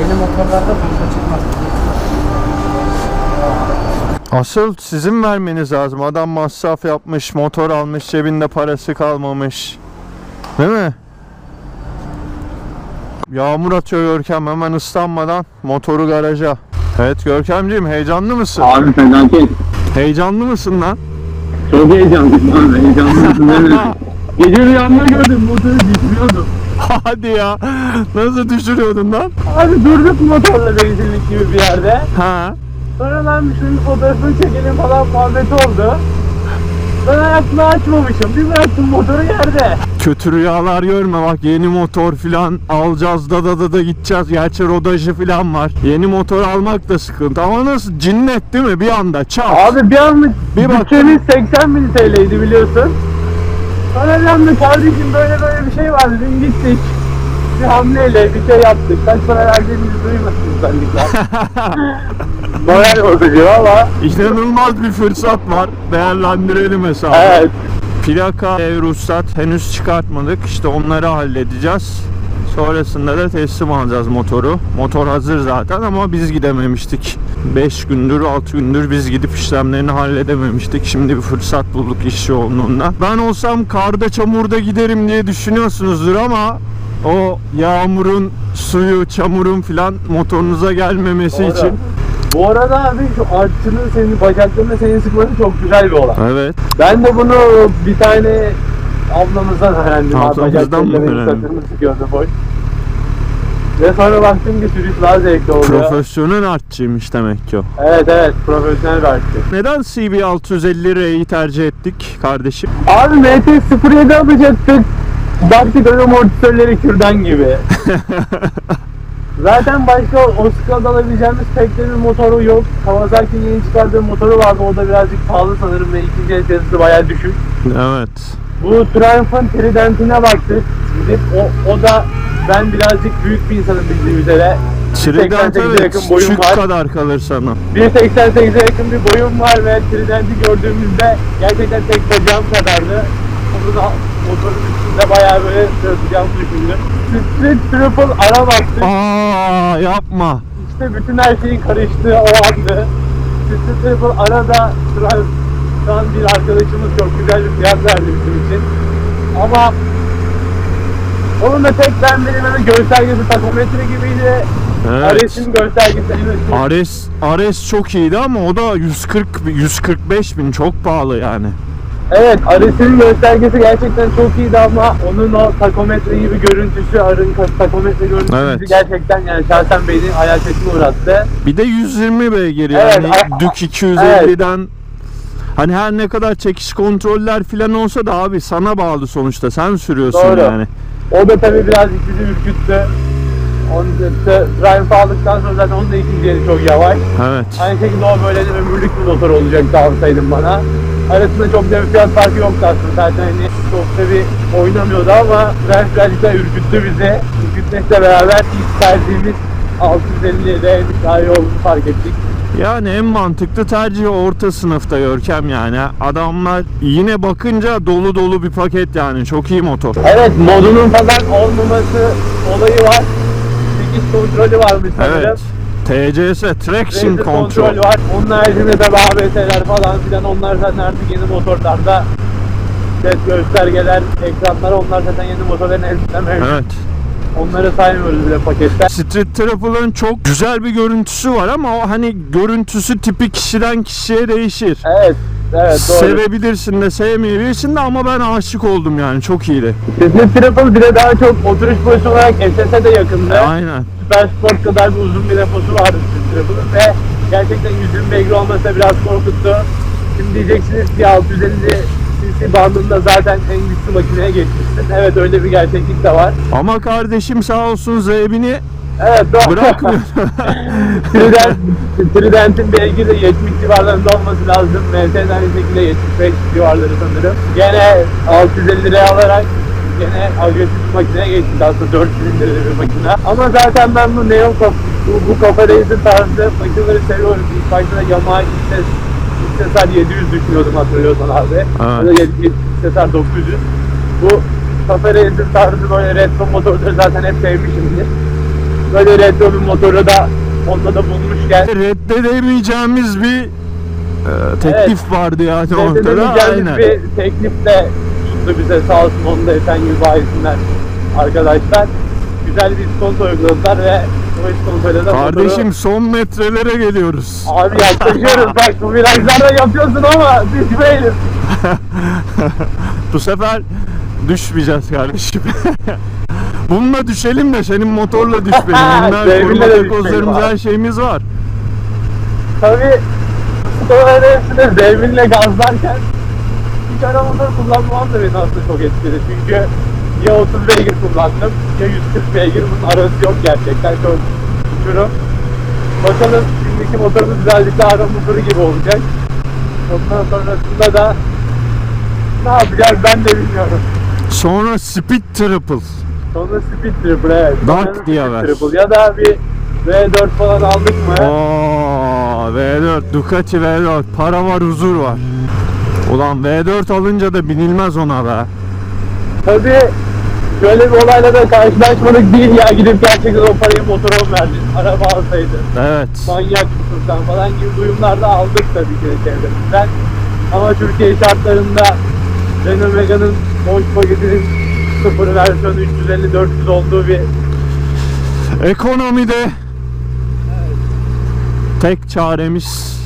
Yeni motorlarda fırça çıkmaz. Asıl sizin vermeniz lazım. Adam masraf yapmış, motor almış, cebinde parası kalmamış. Değil mi? Yağmur atıyor Görkem hemen ıslanmadan motoru garaja. Evet Görkemciğim heyecanlı mısın? Abi felaket. Heyecanlı mısın lan? Çok heyecanlıyım abi. Heyecanlısın? Gece rüyamda gördüm motoru düşmüyordum. Hadi ya. Nasıl düşürüyordun lan? Abi durduk motorla benzinlik gibi bir yerde. Ha. Sonra lan şunun fotoğrafını çekelim falan muhabbet oldu. Ben hayatımı açmamışım. Bir bıraktım motoru yerde. Kötü rüyalar görme bak yeni motor filan alacağız da da da da gideceğiz. Gerçi rodajı filan var. Yeni motor almak da sıkıntı ama nasıl cinnet değil mi bir anda çat. Abi bir anlık Bir bak- bütçemiz 80 bin TL'ydi biliyorsun. Sonra bir anda kardeşim böyle böyle bir şey var dedim gittik. Bir hamleyle bir şey yaptık. Kaç para verdiğimizi duymasın özellikle. Moral bozucu ama. İnanılmaz bir fırsat var. Değerlendirelim hesabı. Evet. Plaka, ev, ruhsat henüz çıkartmadık. İşte onları halledeceğiz. Sonrasında da teslim alacağız motoru. Motor hazır zaten ama biz gidememiştik. 5 gündür, 6 gündür biz gidip işlemlerini halledememiştik. Şimdi bir fırsat bulduk iş yoğunluğunda. Ben olsam karda, çamurda giderim diye düşünüyorsunuzdur ama o yağmurun, suyu, çamurun filan motorunuza gelmemesi Doğru. için. Bu arada abi şu artçının senin bacaklarında seni sıkması çok güzel bir olay. Evet. Ben de bunu bir tane ablamızdan öğrendim. Ablamızdan mı öğrendin? sıkıyordu boy. Ve sonra baktım ki sürüş daha zevkli oluyor. Profesyonel artçıymış demek ki o. evet evet profesyonel bir artçı. Neden CB650R'yi tercih ettik kardeşim? Abi MT-07 alacaktık. Baktık ön amortisörleri kürdan gibi. Zaten başka o skalada alabileceğimiz pek de bir motoru yok. Kawasaki'nin yeni çıkardığı motoru vardı. O da birazcık pahalı sanırım ve ikinci el fiyatı bayağı düşük. Evet. Bu Triumph'ın Trident'ine baktık. Gidip o, o da ben birazcık büyük bir insanım bildiğim üzere. Trident 1.88'e evet yakın boyum çük var. kadar kalır sana. 1.88'e yakın bir boyum var ve Trident'i gördüğümüzde gerçekten tek bacağım kadardı. Onu da motorun üstünde bayağı böyle sırtacağımı düşündüm. Street Triple ara baktık. Aa yapma. İşte bütün her şeyin karıştığı o andı. Street Triple arada Triumph'tan bir arkadaşımız çok güzel bir fiyat verdi bizim için. Ama onun da tek ben benim öyle göstergesi takometre gibiydi. Evet. Ares'in göstergesi evet. Ares, Ares çok iyiydi ama o da 140 145 bin çok pahalı yani. Evet Ares'in göstergesi gerçekten çok iyiydi ama onun o takometre gibi görüntüsü, arın takometre görüntüsü Evet. gerçekten yani şahsen beni hayal uğrattı. Bir de 120 beygir Evet, yani a- Dük 250'den Hani her ne kadar çekiş kontroller filan olsa da abi sana bağlı sonuçta sen sürüyorsun Doğru. yani. O da tabii birazcık bizi ürküttü. Onu da Triumph aldıktan sonra zaten onun da ikinci eli çok yavaş. Evet. Aynı şekilde o böyle de ömürlük bir motor olacaktı alsaydın bana. Arasında çok da bir fiyat farkı yoktu aslında zaten hani çok da bir oynamıyordu ama Triumph birazcık daha ürküttü bizi. Ürkütmekle beraber ilk tercihimiz 650'de daha iyi olduğunu fark ettik. Yani en mantıklı tercih orta sınıfta Görkem yani. Adamlar yine bakınca dolu dolu bir paket yani. Çok iyi motor. Evet modunun falan olmaması olayı var. Çekiş kontrolü varmış sanırım. Evet. TCS Traction Control. var. Onun haricinde tabi ABS'ler falan filan onlar zaten artık yeni motorlarda ses göstergeler, ekranlar onlar zaten yeni motorların hepsinde mevcut. Evet. Onları saymıyoruz bile paketten. Street Travel'ın çok güzel bir görüntüsü var ama o hani görüntüsü tipi kişiden kişiye değişir. Evet, evet doğru. Sevebilirsin de sevmeyebilirsin de ama ben aşık oldum yani çok iyiydi. Sesli Triple bile daha çok oturuş boyutu olarak SS'e de yakındı. Aynen. Süper Sport kadar bir uzun bir deposu vardı Sesli Triple'ın ve gerçekten 120 beygir olması biraz korkuttu. Şimdi diyeceksiniz ki 650 cc bandında zaten en güçlü makineye geçmişsin. Evet öyle bir gerçeklik de var. Ama kardeşim sağ olsun zebini Evet doğru. bırakmıyor. Trident, Trident'in beygiri de 70 civarlarında olması lazım. MT'den aynı şekilde 75 civarları sanırım. Gene 650 liraya alarak gene agresif makineye geçtik aslında 4 silindirli bir makine. Ama zaten ben bu Neon bu, bu kafa racer tarzı makineleri seviyorum. İlk başta Yamaha XS, XSR 700 düşünüyordum hatırlıyorsan abi. Ya da XSR 900. Bu kafa racer tarzı böyle retro motorları zaten hep sevmişimdir. böyle retro bir motoru da onda da bulmuşken Reddedemeyeceğimiz bir e, teklif vardı yani ortada. Aynen. bir teklifle sundu bize sağ olsun onu da Esenyurt bayisinden arkadaşlar. Güzel bir sponsor uyguladılar ve o sponsorla da Kardeşim son metrelere geliyoruz. motoru... Abi yaklaşıyoruz bak bu virajlarda yapıyorsun ama düşmeyelim. Bu sefer düşmeyeceğiz kardeşim. Bununla düşelim de senin motorla düşmeyelim. Bunlar de takozlarımız her şeyimiz var. Tabii storylerin hepsini devrinle gazlarken hiç ara motor kullanmam da beni aslında çok etkiledi. Çünkü ya 30 beygir kullandım ya 140 beygir bunun arası yok gerçekten çok uçurum. Bakalım şimdiki motorumuz birazcık daha ara motoru gibi olacak. Ondan sonrasında da ne yapacağız ben de bilmiyorum. Sonra Speed Triple. Sonra Speed Triple evet. Dark ver. Triple. Ya da bir V4 falan aldık mı? Oo, V4, Ducati V4. Para var, huzur var. Ulan V4 alınca da binilmez ona be. Tabii şöyle bir olayla da karşılaşmadık değil ya gidip gerçekten o parayı motora mı verdin? Araba alsaydın. Evet. Manyak mısın sen falan gibi duyumlar da aldık tabii ki de çevremizden. Ama Türkiye şartlarında Renault Mega'nın boş paketinin sıfır versiyonu 350-400 olduğu bir Ekonomide tek çaremiz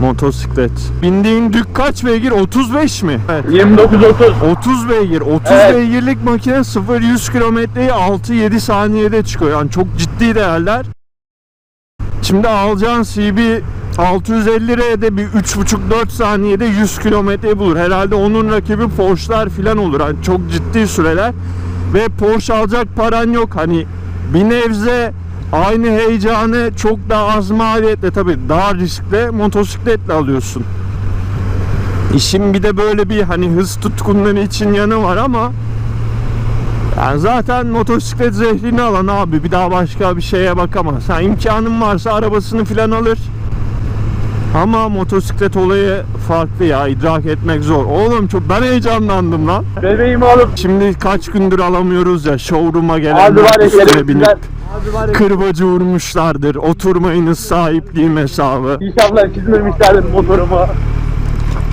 motosiklet. Bindiğin dük kaç beygir? 35 mi? Evet. 29-30. 30 beygir. 30 Evet. beygirlik makine 0-100 kilometreyi 6-7 saniyede çıkıyor. Yani çok ciddi değerler. Şimdi alacağın CB 650R'de bir 3,5-4 saniyede 100 kilometreyi bulur. Herhalde onun rakibi Porsche'lar falan olur. Hani çok ciddi süreler. Ve Porsche alacak paran yok. Hani bir nebze aynı heyecanı çok daha az maliyetle tabii daha riskle motosikletle alıyorsun. İşin bir de böyle bir hani hız tutkunları için yanı var ama yani zaten motosiklet zehrini alan abi bir daha başka bir şeye bakamaz. Ha, imkanın varsa arabasını filan alır. Ama motosiklet olayı farklı ya idrak etmek zor. Oğlum çok ben heyecanlandım lan. Bebeğimi alıp Şimdi kaç gündür alamıyoruz ya showroom'a şerefsizler. Abi var ya kırbacı vurmuşlardır. Oturmayınız sahipliğim hesabı. İnşallah çizmemişlerdir motorumu.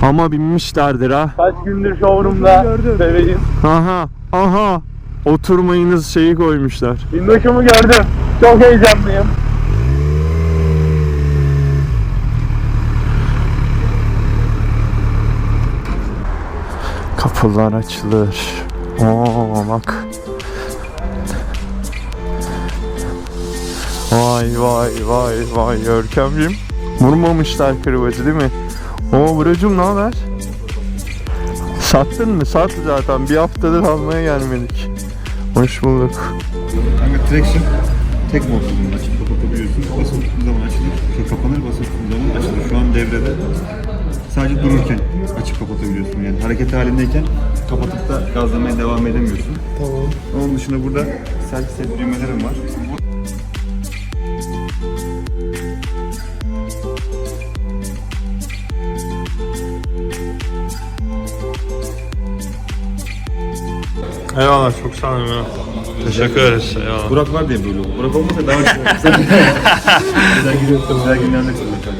Ama binmişlerdir ha. Kaç gündür showroom'da bebeğim. Aha, aha. Oturmayınız şeyi koymuşlar. Bindoşumu gördüm. Çok heyecanlıyım. Kapılar açılır. Oo bak. Vay vay vay vay Görkemciğim. Vurmamışlar kırbacı değil mi? Oo Buracım ne haber? Sattın mı? Sat zaten. Bir haftadır almaya gelmedik. Hoş bulduk. Kanka traction tek modda bunu açıp kapatabiliyorsun. Basılı tuttuğun zaman açılır, şu kapanır, tuttuğun zaman açılır. Şu an devrede. Sadece dururken açıp kapatabiliyorsun. Yani hareket halindeyken kapatıp da gazlamaya devam edemiyorsun. Tamam. Onun dışında burada servis set düğmelerim var. Eyvallah çok sağ olun ya. Teşekkür ederiz. Eyvallah. Burak var diye böyle oldu. Burak olmasa daha güzel. Güzel gidiyorsun. Güzel günlerde kullanacağım.